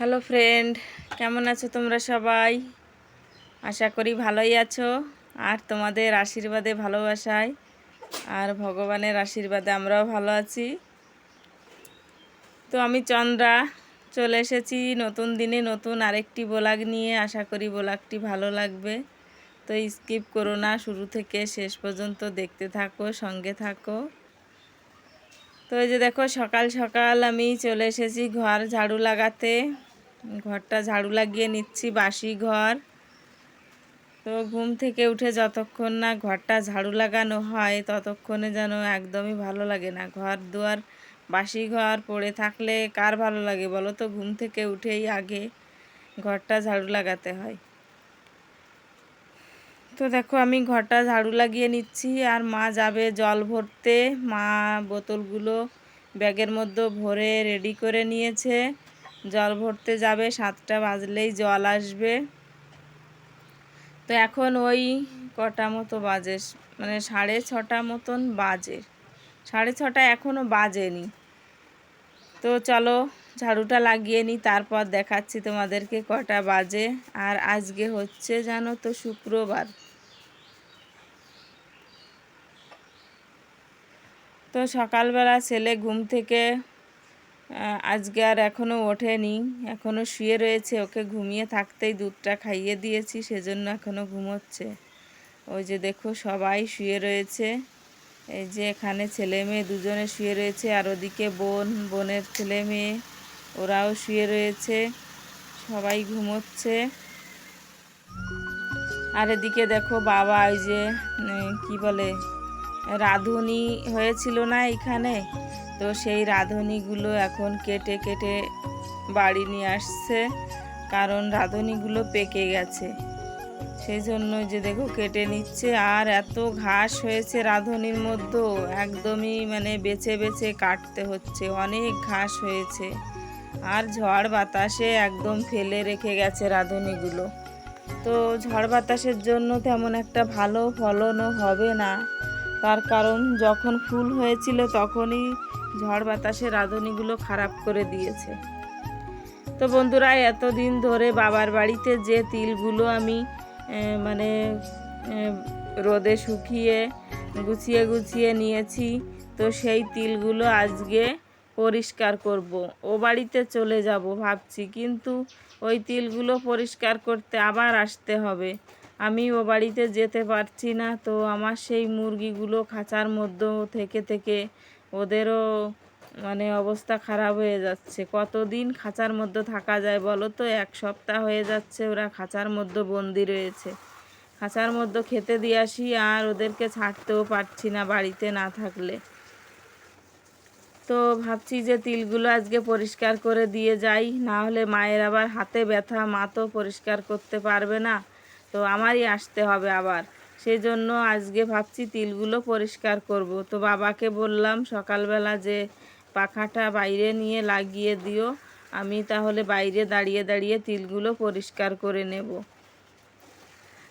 Hello friend কেমন আছো তোমরা সবাই? আশা করি ভালোই আছো। আর তোমাদের আশীর্বাদে, ভালোবাসায় আর ভগবানের আশীর্বাদে আমরাও ভালো আছি। তো আমি চন্দ্রা, চলে এসেছি নতুন দিনে নতুন আরেকটি ব্লগ নিয়ে। আশা করি ব্লগটি ভালো লাগবে। তো স্কিপ করো না, শুরু থেকে শেষ পর্যন্ত দেখতে থাকো, সঙ্গে থাকো। তো এই যে দেখো, সকাল সকাল আমি চলে এসেছি ঘর ঝাড়ু লাগাতে। ঘরটা ঝাড়ু লাগিয়ে নিচ্ছি, বাসি ঘর। তো ঘুম থেকে উঠে যতক্ষণ না ঘরটা ঝাড়ু লাগানো হয়, ততক্ষণে যেন একদমই ভালো লাগে না। ঘর দুয়ার, বাসি ঘর পড়ে থাকলে কার ভালো লাগে বলো তো? ঘুম থেকে উঠেই আগে ঘরটা ঝাড়ু লাগাতে হয়। তো দেখো, আমি ঘরটা ঝাড়ু লাগিয়ে নিচ্ছি আর মা যাবে জল ভরতে। মা বোতলগুলো ব্যাগের মধ্যে ভরে রেডি করে নিয়েছে। জল ভরতে যাবে, সাতটা বাজলেই জল আসবে। তো এখন ওই কটা মতো বাজে মানে সাড়ে ছটা মতন বাজে। সাড়ে ছটা এখনও বাজেনি। তো চলো ঝাড়ুটা লাগিয়ে নিই তারপর দেখাচ্ছি তোমাদেরকে কটা বাজে। আর আজকে হচ্ছে জানো তো শুক্রবার। তো সকালবেলা ছেলে ঘুম থেকে আজকে আর এখনও ওঠেনি এখনও শুয়ে রয়েছে, ওকে ঘুমিয়ে থাকতেই দুধটা খাইয়ে দিয়েছি, সেজন্য এখনও ঘুমোচ্ছে। ওই যে দেখো, সবাই শুয়ে রয়েছে। এই যে এখানে ছেলে মেয়ে দুজনে শুয়ে রয়েছে, আর ওদিকে বোন, বোনের ছেলে মেয়ে, ওরাও শুয়ে রয়েছে, সবাই ঘুমোচ্ছে। আর এদিকে দেখো বাবা ওই যে কি বলে রাঁধুনি হয়েছিল না এখানে, তো সেই রাঁধুনিগুলো এখন কেটে কেটে বাড়ি নিয়ে আসছে, কারণ রাঁধুনিগুলো পেকে গেছে। সেই জন্য যে দেখো কেটে নিচ্ছে, আর এত ঘাস হয়েছে রাঁধুনির মধ্যেও, একদমই মানে বেছে বেছে কাটতে হচ্ছে, অনেক ঘাস হয়েছে। আর ঝড় বাতাসে একদম ফেলে রেখে গেছে রাঁধুনিগুলো। তো ঝড় বাতাসের জন্য তেমন একটা ভালো ফলনও হবে না। তার কারণ যখন ফুল হয়েছিল তখনই ঝড় বাতাসে রাঁধুনিগুলো খারাপ করে দিয়েছে। তো বন্ধুরা, এতদিন ধরে বাবার বাড়িতে যে তিলগুলো আমি মানে রোদে শুকিয়ে, গুছিয়ে গুছিয়ে নিয়েছি, তো সেই তিলগুলো আজকে পরিষ্কার করব। ও বাড়িতে চলে যাব ভাবছি, কিন্তু ওই তিলগুলো পরিষ্কার করতে আবার আসতে হবে। আমি ও বাড়িতে যেতে পারছি না, তো আমার সেই মুরগিগুলো খাঁচার মধ্যে থেকে থেকে ওদেরও মানে অবস্থা খারাপ হয়ে যাচ্ছে। কতদিন খাঁচার মধ্যে থাকা যায় বলো তো? এক সপ্তাহ হয়ে যাচ্ছে ওরা খাঁচার মধ্যে বন্দি রয়েছে। খাঁচার মধ্যে খেতে দিয়ে আসি আর ওদেরকে ছাড়তেও পারছি না বাড়িতে না থাকলে। তো ভাবছি যে তিলগুলো আজকে পরিষ্কার করে দিয়ে যাই, না হলে মায়ের আবার হাতে ব্যথা, মা তো পরিষ্কার করতে পারবে না। তো আমারই আসতে হবে আবার। সেই জন্য আজকে ভাবছি তিলগুলো পরিষ্কার করব। তো বাবাকে বললাম, সকালবেলা যে পাখাটা বাইরে নিয়ে লাগিয়ে দিও, আমি তাহলে বাইরে দাঁড়িয়ে দাঁড়িয়ে তিলগুলো পরিষ্কার করে নেব।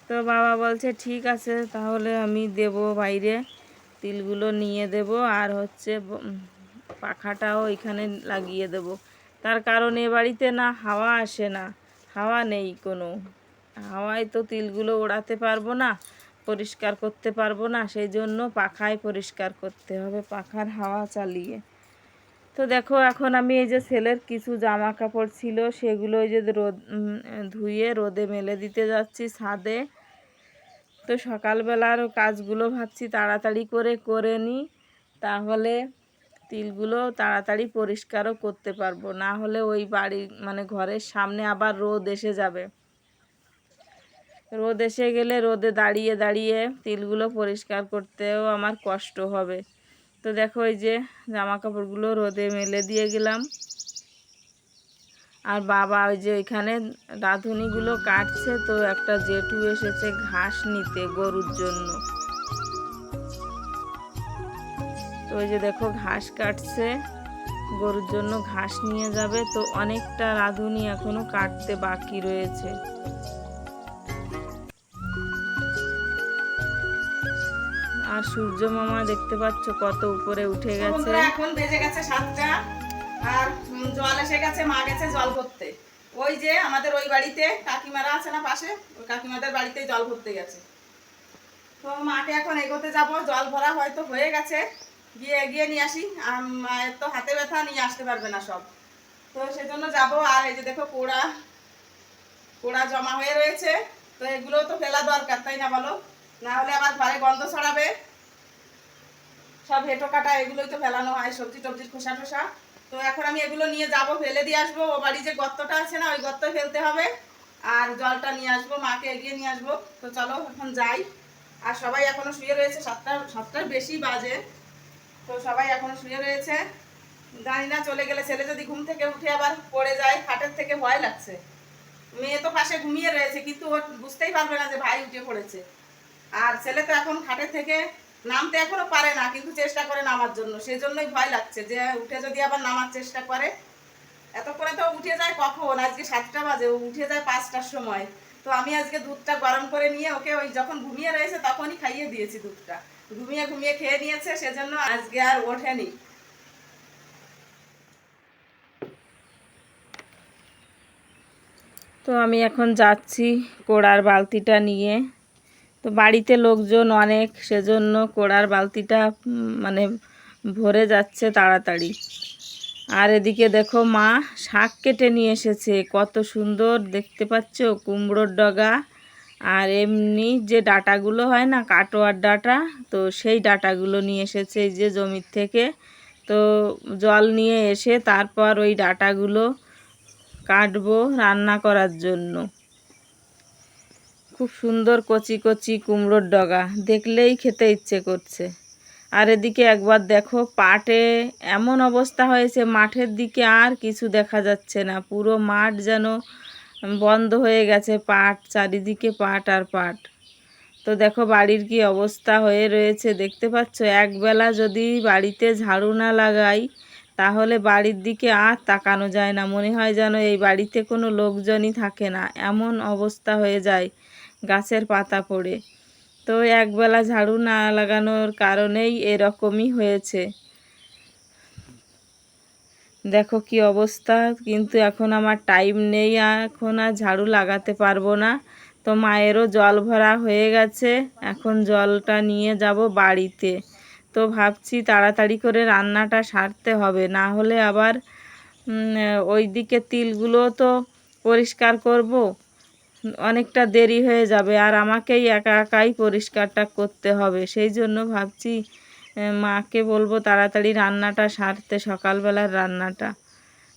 তো বাবা বলছে, ঠিক আছে, তাহলে আমি দেব বাইরে তিলগুলো নিয়ে দেব আর হচ্ছে পাখাটাও এখানে লাগিয়ে দেব। তার কারণ এ বাড়িতে না হাওয়া আসে না, হাওয়া নেই কোনো। হাওয়ায় তো তিলগুলো ওড়াতে পারব না, পরিষ্কার করতে পারব না সেই জন্য পাখায় পরিষ্কার করতে হবে, পাখার হাওয়া চালিয়ে। তো দেখো, এখন আমি এই যে ছেলের কিছু জামা কাপড় ছিল, সেগুলো ওই যে রোদ ধুয়ে রোদে মেলে দিতে যাচ্ছি ছাদে। তো সকালবেলার কাজগুলো ভাবছি তাড়াতাড়ি করে করে নিই, তাহলে তিলগুলো তাড়াতাড়ি পরিষ্কারও করতে পারব, না হলে ওই বাড়ি মানে ঘরের সামনে আবার রোদ এসে যাবে। রোদ এসে গেলে রোদে দাঁড়িয়ে দাঁড়িয়ে তিলগুলো পরিষ্কার করতেও আমার কষ্ট হবে। তো দেখো এই যে জামা কাপড়গুলো রোদে মেলে দিয়ে গেলাম। আর বাবা ওই যে ওইখানে রাঁধুনিগুলো কাটছে, তো একটা জেঠু এসেছে ঘাস নিতে গরুর জন্য। তো ওই যে দেখো ঘাস কাটছে, গরুর জন্য ঘাস নিয়ে যাবে। তো অনেকটা রাঁধুনি এখনও কাটতে বাকি রয়েছে। আর সূর্য মামা দেখতে পাচ্ছ কত উপরে উঠে গেছে। এখন বেজে গেছে সাতটা আর জল এসে গেছে মা গেছে জল করতে। ওই যে আমাদের ওই বাড়িতে কাকিমারা আছে না পাশে ওই কাকিমাদের বাড়িতে জল ভরতে গেছে। তো মাকে এখন এগোতে যাব জল ভরা হয়তো হয়ে গেছে। গিয়ে এগিয়ে নিয়ে আসি আর মায়ের তো হাতে ব্যথা নিয়ে আসতে পারবে না সব। তো সেজন্য যাব আর এই যে দেখো কোড়া কোড়া জমা হয়ে রয়েছে। তো এগুলো তো ফেলা দরকার তাই না বলো? না হলে আবার ঘরে গন্ধ ছড়াবে। সব হেঁটো কাটা এগুলোই তো ফেলানো হয়, সবজি টবজির খোসা টোসা। তো এখন আমি এগুলো নিয়ে যাব, ফেলে দিয়ে আসব। ও বাড়ি যে গর্তটা আছে না, ওই গর্ত ফেলতে হবে। আর জলটা নিয়ে আসব, মাকে এগিয়ে নিয়ে আসব। তো চলো, এখন যাই। আর সবাই এখনও শুয়ে রয়েছে, সাতটা, সাতটার বেশি বাজে। তো সবাই এখনও শুয়ে রয়েছে। জানি না চলে গেলে ছেলে যদি ঘুম থেকে উঠে আবার পড়ে যায় খাটের থেকে ভয় লাগছে। মেয়ে তো পাশে ঘুমিয়ে রয়েছে, কিন্তু ও বুঝতেই পারবে না যে ভাই উঠে পড়েছে। আর ছেলে তো এখন খাটের থেকে নামতে এখনও পারে না, কিন্তু চেষ্টা করে নামার জন্য। সেজন্যই ভয় লাগছে যে উঠে যদি আবার নামার চেষ্টা করে। এতক্ষণে তো উঠে যায় কখন? আজকে সাতটা বাজে, ও উঠে যায় পাঁচটার সময়। তো আমি আজকে দুধটা গরম করে নিয়ে ওকে ওই যখন ঘুমিয়ে রয়েছে তখনই খাইয়ে দিয়েছি দুধটা। ঘুমিয়ে ঘুমিয়ে খেয়ে নিয়েছে, সেজন্য আজকে আর ওঠেনি। তো আমি এখন যাচ্ছি কোড়ার বালতিটা নিয়ে। তো বাড়িতে লোকজন অনেক, সেজন্য কোড়ার বালতিটা মানে ভরে যাচ্ছে তাড়াতাড়ি। আর এদিকে দেখো মা শাক কেটে নিয়ে এসেছে, কত সুন্দর দেখতে পাচ্ছ কুমড়োর ডগা। আর এমনি যে ডাটাগুলো হয় না, কাটোয়ার ডাটা, তো সেই ডাটাগুলো নিয়ে এসেছে যে জমির থেকে। তো জল নিয়ে এসে তারপর ওই ডাটাগুলো কাটবো রান্না করার জন্য। খুব সুন্দর কচি কচি কুমড়োর ডগা। দেখলেই খেতে ইচ্ছে করছে। আর এদিকে একবার দেখো, পাটে এমন অবস্থা হয়েছে, মাঠের দিকে আর কিছু দেখা যাচ্ছে না। পুরো মাঠ যেন বন্ধ হয়ে গেছে, পাট, চারিদিকে পাট আর পাট। তো দেখো বাড়ির কি অবস্থা হয়ে রয়েছে, দেখতে পাচ্ছ? একবেলা যদি বাড়িতে ঝাড়ু না লাগাই, তাহলে বাড়ির দিকে আর তাকানো যায় না। মনে হয় যেন এই বাড়িতে কোনো লোকজনই থাকে না। এমন অবস্থা হয়ে যায়। গাছের পাতা পড়ে। তো একবেলা ঝাড়ু না লাগানোর কারণেই এরকমই হয়েছে। দেখো কি অবস্থা, কিন্তু এখন আমার টাইম নেই, এখন আর ঝাড়ু লাগাতে পারব না। তো মায়েরও জল ভরা হয়ে গেছে, এখন জলটা নিয়ে যাব বাড়িতে। তো ভাবছি তাড়াতাড়ি করে রান্নাটা সারতে হবে, না হলে আবার ওই দিকে তিলগুলো তো পরিষ্কার করব। অনেকটা দেরি হয়ে যাবে আর আমাকেই একা একাই পরিষ্কারটা করতে হবে। সেই জন্য ভাবছি মাকে বলব তাড়াতাড়ি রান্নাটা সারতে, সকালবেলার রান্নাটা।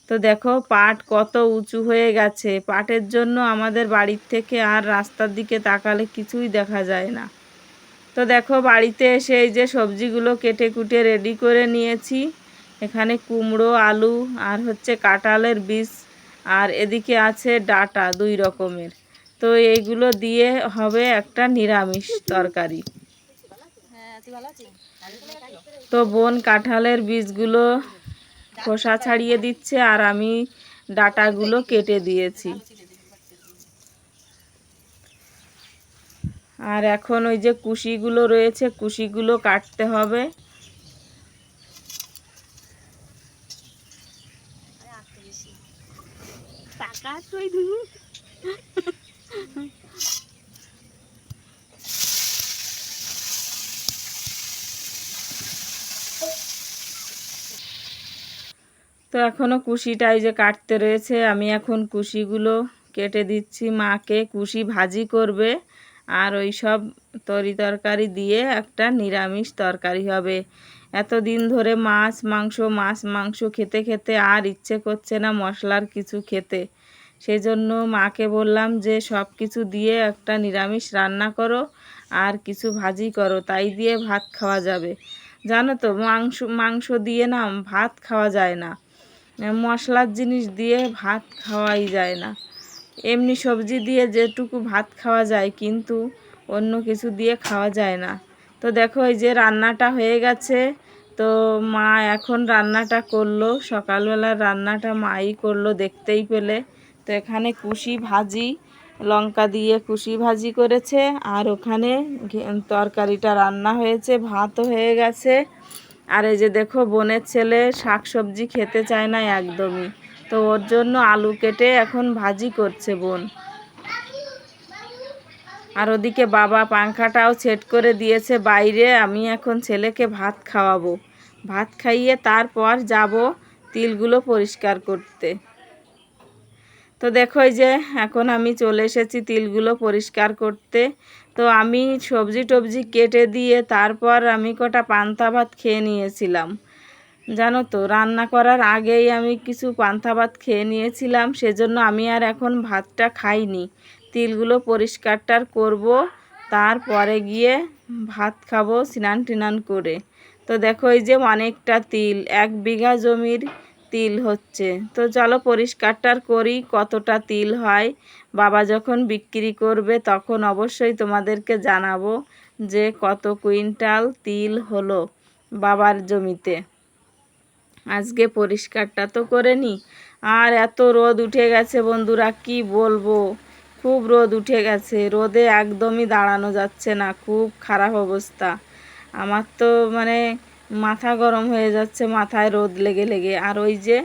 তো দেখো, পাট কত উঁচু হয়ে গেছে। পাটের জন্য আমাদের বাড়ির থেকে আর রাস্তার দিকে তাকালে কিছুই দেখা যায় না। তো দেখো, বাড়িতে এসে এই যে সবজিগুলো কেটে কুটে রেডি করে নিয়েছি। এখানে কুমড়ো, আলু আর হচ্ছে কাঁঠালের বীজ আর এদিকে আছে ডাটা দুই রকমের। তো এইগুলো দিয়ে হবে একটা নিরামিষ তরকারি। তো বোন কাঁঠালের বীজগুলো খোসা ছাড়িয়ে দিচ্ছে আর আমি ডাটাগুলো কেটে দিয়েছি। আর এখন ওই যে কুশিগুলো রয়েছে কুশিগুলো কাটতে হবে। তো এখনও কুশিটাই যে কাটতে রয়েছে, আমি এখন কুশিগুলো কেটে দিচ্ছি। মাকে কুশি ভাজি করবে আর ওই সব তরি তরকারি দিয়ে একটা নিরামিষ তরকারি হবে। এতদিন ধরে মাছ, মাংস মাছ, মাংস খেতে খেতে আর ইচ্ছে করছে না মশলার কিছু খেতে। সেই জন্য মাকে বললাম যে, সব কিছু দিয়ে একটা নিরামিষ রান্না করো আর কিছু ভাজি করো, তাই দিয়ে ভাত খাওয়া যাবে। জানো তো, মাংস মাংস দিয়ে না ভাত খাওয়া যায় না। মশলার জিনিস দিয়ে ভাত খাওয়াই যায় না। এমনি সবজি দিয়ে যেটুকু ভাত খাওয়া যায়, কিন্তু অন্য কিছু দিয়ে খাওয়া যায় না। তো দেখো, এই যে রান্নাটা হয়ে গেছে। তো মা এখন রান্নাটা করল। সকালবেলার রান্নাটা মাই করল দেখতেই পেলে। তো এখানে কুশি ভাজি, লঙ্কা দিয়ে কুশি ভাজি করেছে। আর ওখানে তরকারিটা রান্না হয়েছে, ভাতও হয়ে গেছে। আর এই যে দেখো, বোনের ছেলে শাক সবজি খেতে চায় না একদমই। তো ওর জন্য আলু কেটে এখন ভাজি করছে বোন। আর ওদিকে বাবা পাংখাটাও সেট করে দিয়েছে বাইরে। আমি এখন ছেলেকে ভাত খাওয়াবো। ভাত খাইয়ে তারপর যাব তিলগুলো পরিষ্কার করতে। তো দেখো যে, এখন আমি চলে এসেছি তিলগুলো পরিষ্কার করতে। তো আমি সবজি টবজি কেটে দিয়ে তারপর আমি কটা পান্তা ভাত খেয়ে নিয়েছিলাম। জানো তো, রান্না করার আগেই আমি কিছু পান্তা ভাত খেয়ে নিয়েছিলাম, সেজন্য আমি আর এখন ভাতটা খাইনি। তিলগুলো পরিষ্কারটার করব, তারপরে গিয়ে ভাত খাব স্নান টিনান করে। তো দেখো এই যে অনেকটা তিল, এক বিঘা জমির তিল হচ্ছে। তো চলো পরিষ্কারটার করি কতটা তিল হয়। বাবা যখন বিক্রি করবে, তখন অবশ্যই তোমাদেরকে জানাব যে কত কুইন্টাল তিল হলো বাবার জমিতে। আজকে পরিষ্কারটা তো করে নি। আর এত রোদ উঠে গেছে বন্ধুরা, কি বলব? খুব রোদ উঠে গেছে। রোদে একদমই দাঁড়ানো যাচ্ছে না, খুব খারাপ অবস্থা। আমার তো মানে মাথা গরম হয়ে যাচ্ছে, মাথায় রোদ লেগে লেগে। আর ওই যে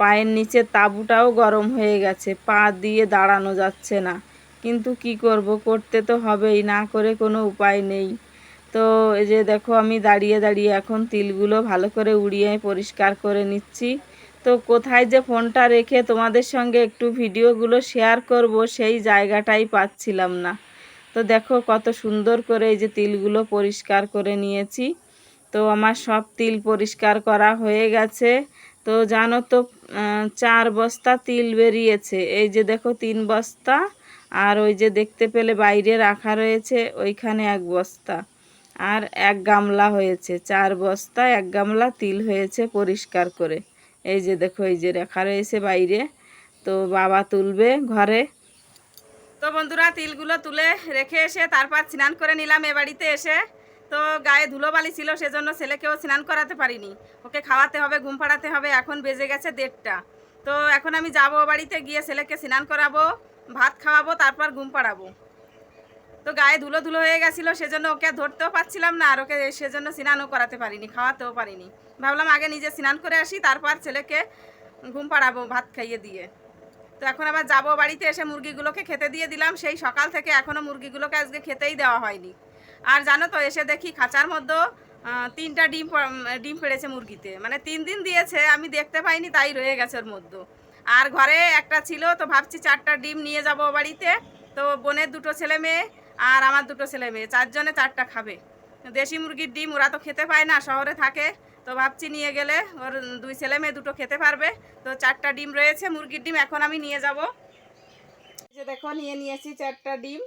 পায়ের নিচে তাঁবুটাও গরম হয়ে গেছে, পা দিয়ে দাঁড়ানো যাচ্ছে না। কিন্তু কি করব, করতে তো হবেই, না করে কোনো উপায় নেই। তো এই যে দেখো, আমি দাঁড়িয়ে দাঁড়িয়ে এখন তিলগুলো ভালো করে উড়িয়ে পরিষ্কার করে নিচ্ছি। তো কোথায় যে ফোনটা রেখে তোমাদের সঙ্গে একটু ভিডিওগুলো শেয়ার করব, সেই জায়গাটাই পাচ্ছিলাম না। তো দেখো, কত সুন্দর করে এই যে তিলগুলো পরিষ্কার করে নিয়েছি। তো আমার সব তিল পরিষ্কার করা হয়ে গেছে। তো জানো তো চার বস্তা তিল বেরিয়েছে। এই যে দেখো তিন বস্তা, আর ওই যে দেখতে পেলে বাইরে রাখা রয়েছে ওইখানে এক বস্তা। আর এক গামলা হয়েছে, চার বস্তা, এক গামলা তিল হয়েছে পরিষ্কার করে। এই যে দেখো, এই যে রাখা রয়েছে বাইরে। তো বাবা তুলবে ঘরে। তো বন্ধুরা, তিলগুলো তুলে রেখে এসে তারপর স্নান করে নিলাম এ বাড়িতে এসে। তো গায়ে ধুলোবালি ছিল, সেজন্য ছেলেকেও স্নান করাতে পারিনি। ওকে খাওয়াতে হবে, ঘুম পাড়াতে হবে, এখন বেজে গেছে দেড়টা। তো এখন আমি যাব বাড়িতে, গিয়ে ছেলেকে স্নান করাবো, ভাত খাওয়াবো, তারপর ঘুম পাড়াবো। তো গায়ে ধুলো ধুলো হয়ে গেছিল, সেজন্য ওকে ধরতেও পারছিলাম না, আর ওকে সেজন্য স্নানও করাতে পারিনি, খাওয়াতেও পারিনি। ভাবলাম আগে নিজে স্নান করে আসি, তারপর ছেলেকে ঘুম পাড়াবো, ভাত খাইয়ে দিয়ে। তো এখন আবার যাব বাড়িতে, এসে মুরগিগুলোকে খেতে দিয়ে দিলাম, সেই সকাল থেকে এখনও মুরগিগুলোকে আজকে খেতেই দেওয়া হয়নি। আর জানো তো, এসে দেখি খাঁচার মধ্যে তিনটা ডিম ডিম পেড়েছে মুরগিতে। মানে তিন দিন দিয়েছে, আমি দেখতে পাইনি, তাই রয়ে গেছে ওর মধ্যে। আর ঘরে একটা ছিল, তো ভাবছি চারটা ডিম নিয়ে যাব বাড়িতে। তো বোনের দুটো ছেলে মেয়ে আর আমার দুটো ছেলে মেয়ে, চারজনে চারটা খাবে। দেশি মুরগির ডিম ওরা তো খেতে পায় না, শহরে থাকে। তো ভাবছি নিয়ে গেলে ওর দুই ছেলে মেয়ে দুটো খেতে পারবে। তো চারটা ডিম রয়েছে, মুরগির ডিম এখন আমি নিয়ে যাব। যে দেখো, নিয়ে নিয়েছি চারটা ডিম।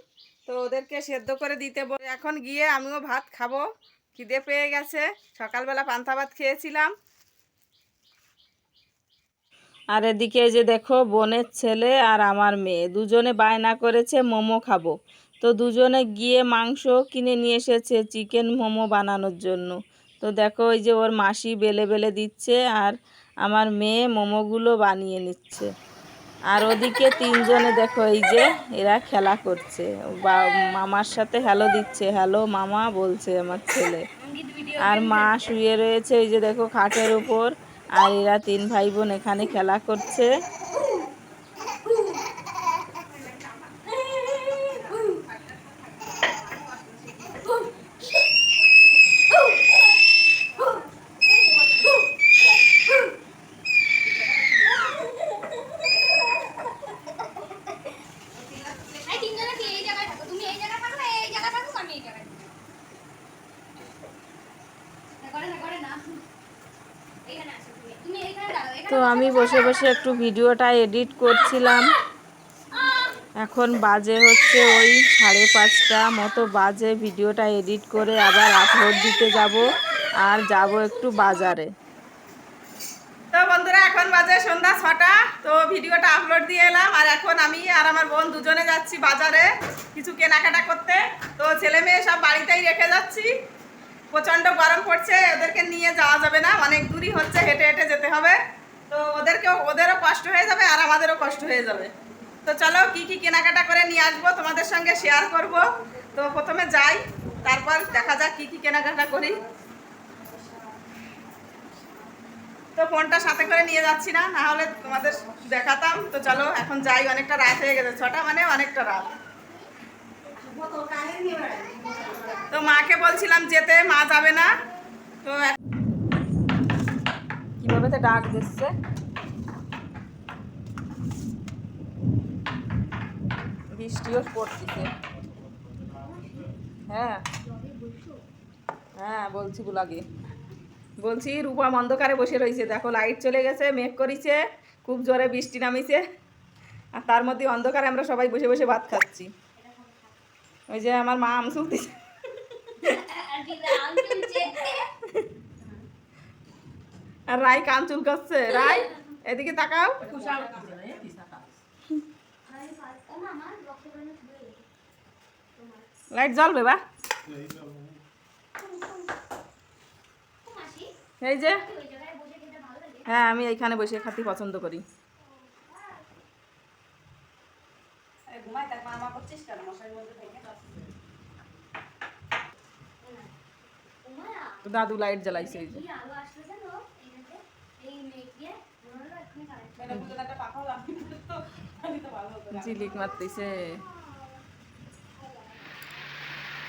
তো ওদেরকে সেদ্ধ করে দিতে বল এখন গিয়ে আমিও ভাত খাব। খিদে পেয়ে গেছে। সকালবেলা পান্তা ভাত খেয়েছিলাম। আর এদিকে যে দেখো, বোনের ছেলে আর আমার মেয়ে। দুজনে বায়না করেছে, মোমো খাব। তো দুজনে গিয়ে মাংস কিনে নিয়ে এসেছে চিকেন মোমো বানানোর জন্য। তো দেখো ওই যে ওর মাসি বেলে বেলে দিচ্ছে আর আমার মেয়ে মোমোগুলো বানিয়ে নিচ্ছে। আর ওদিকে তিনজনে দেখো, এই যে এরা খেলা করছে। বা, মামার সাথে হ্যালো দিচ্ছে। হ্যালো মামা বলছে আমার ছেলে। আর মা শুয়ে রয়েছে, এই যে দেখো খাটের উপর। আর এরা তিন ভাই বোন এখানে খেলা করছে এই তিনজনে কি এই জায়গায় থাকো তুমি এই জায়গায় থাকো এই জায়গায় থাকো আমি এই জায়গায় থাকব। না, করে না করে না এইখানে আসো তুমি তুমি এইখানে দাঁড়াও এখানে তো আমি বসে বসে একটু ভিডিওটা এডিট করছিলাম। এখন বাজে হচ্ছে ওই সাড়ে পাঁচটা মতো বাজে ভিডিওটা এডিট করে আবার আপলোড দিতে যাব আর যাব একটু বাজারে। তো বন্ধুরা, এখন বাজে সন্ধ্যা ছটা, তো ভিডিওটা আপলোড দিয়ে এলাম। আর এখন আমি আর আমার বোন দুজনে যাচ্ছি বাজারে কিছু কেনাকাটা করতে। তো ছেলে মেয়ে সব বাড়িতেই রেখে যাচ্ছি। প্রচণ্ড গরম পড়ছে, ওদেরকে নিয়ে যাওয়া যাবে না। অনেক দূরই হচ্ছে, হেঁটে হেঁটে যেতে হবে। তো ওদেরকেও, ওদেরও কষ্ট হয়ে যাবে আর আমাদেরও কষ্ট হয়ে যাবে। তো চলো কি কি কেনাকাটা করে নিয়ে আসব, তোমাদের সঙ্গে শেয়ার করব। তো প্রথমে যাই, তারপর দেখা যাক কি কি কেনাকাটা করি। তো ফোনটা সাথে করে নিয়ে যাচ্ছি না না হলে তোমাদের দেখাতাম। তো চলো, এখন যাই, অনেকটা রাত হয়ে গেছে, ছটা মানে অনেকটা রাত। তো মাকে বলছিলাম যেতে, মা যাবে না। তো তো ডাক দিচ্ছে। বৃষ্টিও পড়তেছে। হ্যাঁ। হ্যাঁ বলছি বুলাগে। বলছি রূপম অন্ধকারে বসে রয়েছে দেখো লাইট চলে গেছে, মেঘ করিছে, খুব জোরে বৃষ্টি নামিছে। আর তার মধ্যে অন্ধকারে আমরা সবাই বসে বসে ভাত খাচ্ছি। ওই যে আমার মা আমসুল দিছে আর দিদা আম তুলছে আর রাই কান চুল করছে রাই এদিকে তাকাও আমি পারতাম না আমার রক্ত বেরোনো শুরু হয়ে গেছে তোমার লাইট জ্বলবে বা? এই যে। হ্যাঁ আমি এইখানে বসে খাতে পছন্দ করি। দাদু লাইট জ্বালাইছে এই যে কি আলো আসলো জানো এইটাতে এই মেঘ দিয়ে মনে হলো এক্ষুনি কারেন্ট ঝিলিক মারতেছে।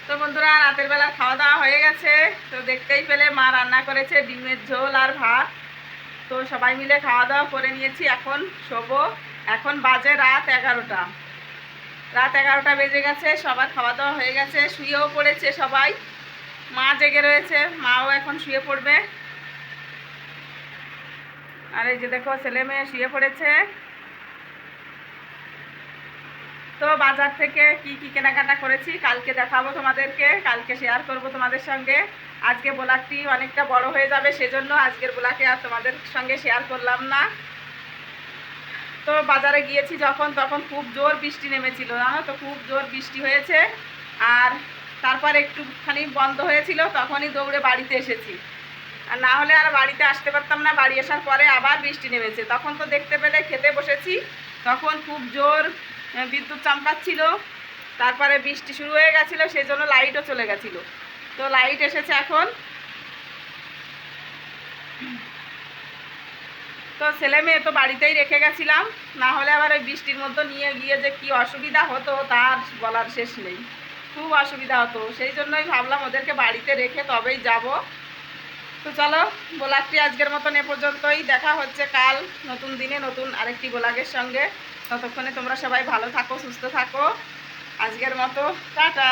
তো বন্ধুরা, রাতের বেলা খাওয়া দাওয়া হয়ে গেছে। তো দেখতেই পেলে মা রান্না করেছে ডিমের ঝোল আর ভাত। তো সবাই মিলে খাওয়া দাওয়া করে নিয়েছি, এখন শোবো। এখন বাজে রাত এগারোটা। রাত এগারোটা বেজে গেছে, সবার খাওয়া দাওয়া হয়ে গেছে, শুয়েও পড়েছে সবাই। মা জেগে রয়েছে, মাও এখন শুয়ে পড়বে। আর এই যে দেখো, ছেলে মেয়ে শুয়ে পড়েছে। তো বাজার থেকে কি কি কেনাকাটা করেছি, কালকে দেখাবো তোমাদেরকে, কালকে শেয়ার করব তোমাদের সঙ্গে। আজকে ব্লগটি অনেকটা বড় হয়ে যাবে, সেজন্য আজকের ব্লগে আর তোমাদের সঙ্গে শেয়ার করলাম না। তো বাজারে গিয়েছি যখন, তখন খুব জোর বৃষ্টি নেমেছিল, জানো তো? খুব জোর বৃষ্টি হয়েছে। আর তারপর একটুখানি বন্ধ হয়েছিল, তখনই দৌড়ে বাড়িতে এসেছি। আর না হলে আর বাড়িতে আসতে পারতাম না, বাড়ি আসার পরে আবার বৃষ্টি নেমেছে। তখন তো দেখতে পেলে খেতে বসেছি। তখন খুব জোর বিদ্যুৎ চমকাচ্ছিল তারপরে বৃষ্টি শুরু হয়ে গেছিল সেই জন্য লাইটও চলে গেছিল। তো লাইট এসেছে এখন। তো ছেলে মেয়ে তো বাড়িতেই রেখে গেছিলাম। না হলে আবার ওই বৃষ্টির মধ্যে নিয়ে গিয়ে যে কি অসুবিধা হতো, তার বলার শেষ নেই। খুব অসুবিধা হতো। সেই জন্যই ভাবলাম ওদেরকে বাড়িতে রেখে তবেই যাব। তো চলো গোলাপটি আজকের মতন এ পর্যন্তই। দেখা হচ্ছে কাল নতুন দিনে নতুন আরেকটি ব্লগের সঙ্গে। ততক্ষণে তোমরা সবাই ভালো থাকো, সুস্থ থাকো। আজকের মতো, টাটা।